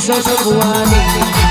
São sou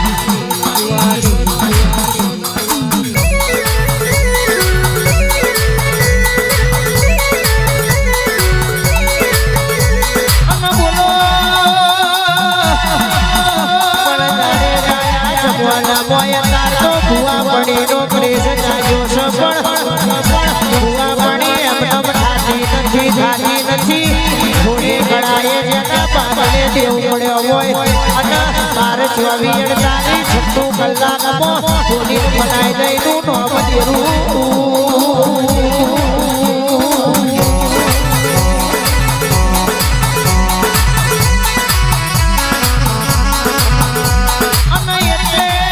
બાર ચોવી અડતાલીસ કલાકમાં થોડી બનાઈ દઈનું નોમ દેરું અમે એટલે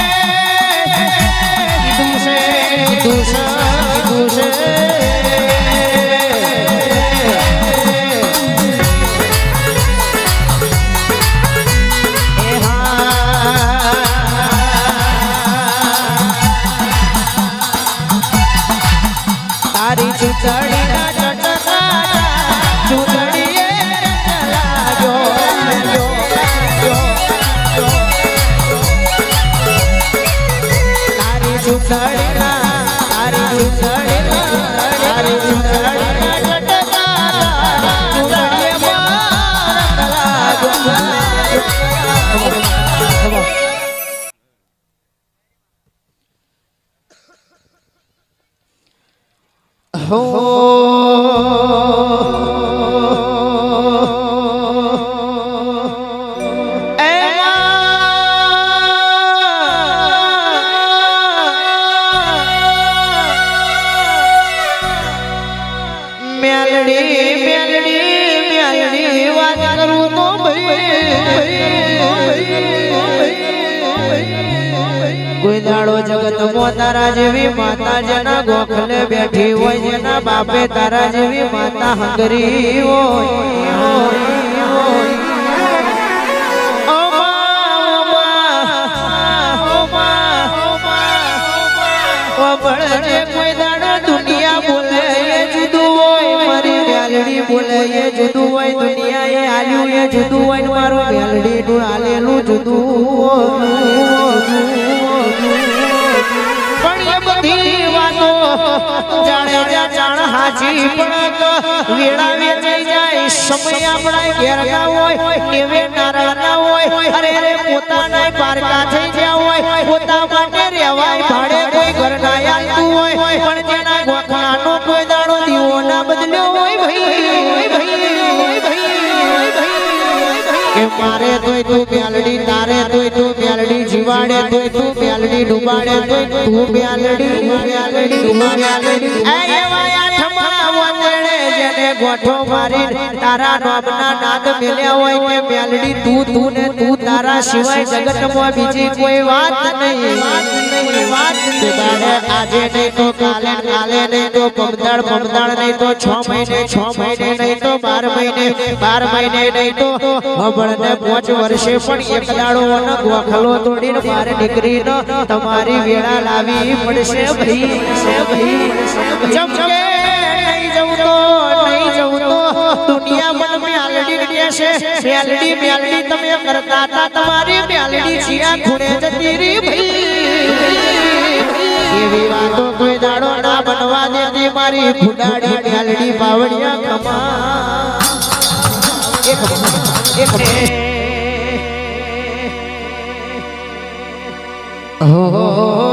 ચૂંટણીના તારી ચૂંટણીના તારી ચૂંટણીના જટકા તારા જેવી માતા જેના ગોખલે બેઠી હોય, જેના બાપે તારા જેવી માતા હંગરી હોય. જુદું હોય દુનિયા એ આલ્યું એ જુદું હોય મારું મ્યાલડી નું આલેલું જુદું જાણે જાણ હાજી પણ વેળા જઈ જાય, સમય આપણા ઘેર ના હોય, એવે નારળ ના હોય, અરે રે પોતાના પારકા થઈ ગયા હોય, પોતા માટે રહેવાય, ભાડે કોઈ ઘર ના આવતું હોય, પણ જેના ગોખલાનો મારે તોય તું મ્યાલડી તારે તોય તું મ્યાલડી જીવાડે તોય તું મ્યાલડી ડુબાડે તોય તું પ્યાલડી મ્યાલડી ડુબાડે એ તારા નામના નાદ મેલ્યા હોય ને તું તારા સિવાય જગતમાં બીજી કોઈ વાત નહીં. વાત આજે નહીં તો કાલે કાલે નહીં તો પમદાડ પમદાડ નહીં તો છ મહિને છ મહિને નહીં તો બાર મહિને બાર મહિને નહીં તો હબળને પાંચ વર્ષે પણ એક દાડો અને ગોખલો તોડીને મારે નીકળીને તમારી વેળા લાવી પડશે ભાઈ ભાઈ. ચમકે નહીં જવું તો, નહીં જવું તો દુનિયા મન આલડી છે મ્યાલડી મ્યાલડી તમે કરતા હતા, તમારી મ્યાલડી જીયા ખૂણે જતી રહી ભાઈ. એવી વાતો કોઈ દાડો ના બનવા દેતી મારી ખુડાડી મ્યાલડી પાવડિયા કમા એક એક હો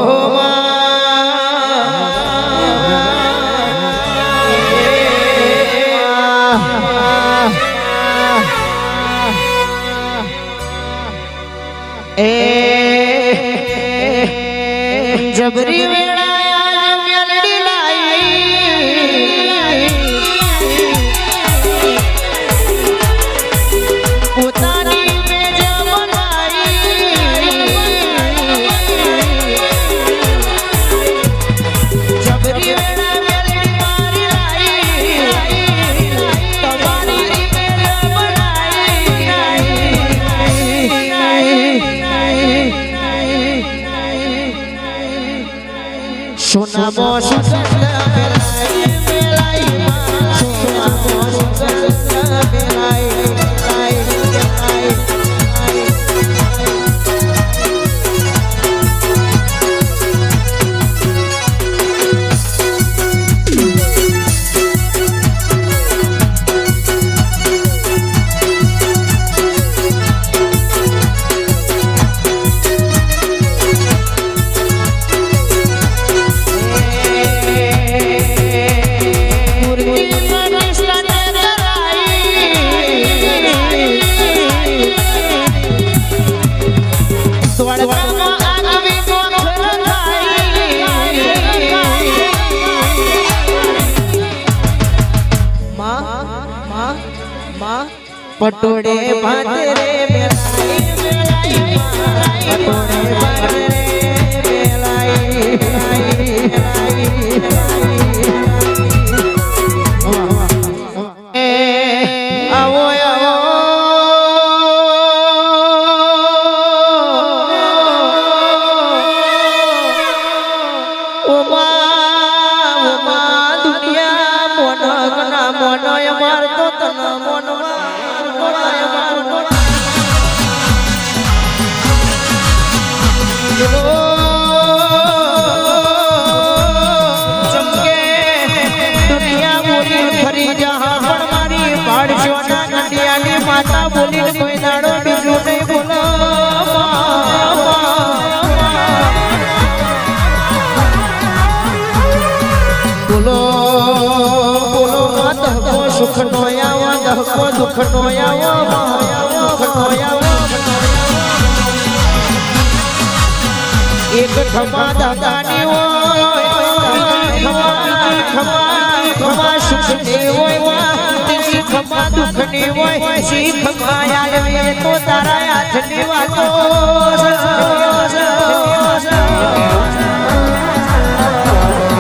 એ সোনা પટોળે ભાત રે પટોળે ભાત રે આવો તો તન માતા બોલી કોઈ દાડો બીજું સુખ હોય ખમા ખમા સુખની હોય વા ત્રીજી મનમાં દુઃખની હોય શીખ માયા તો તારા હાથની વાતો.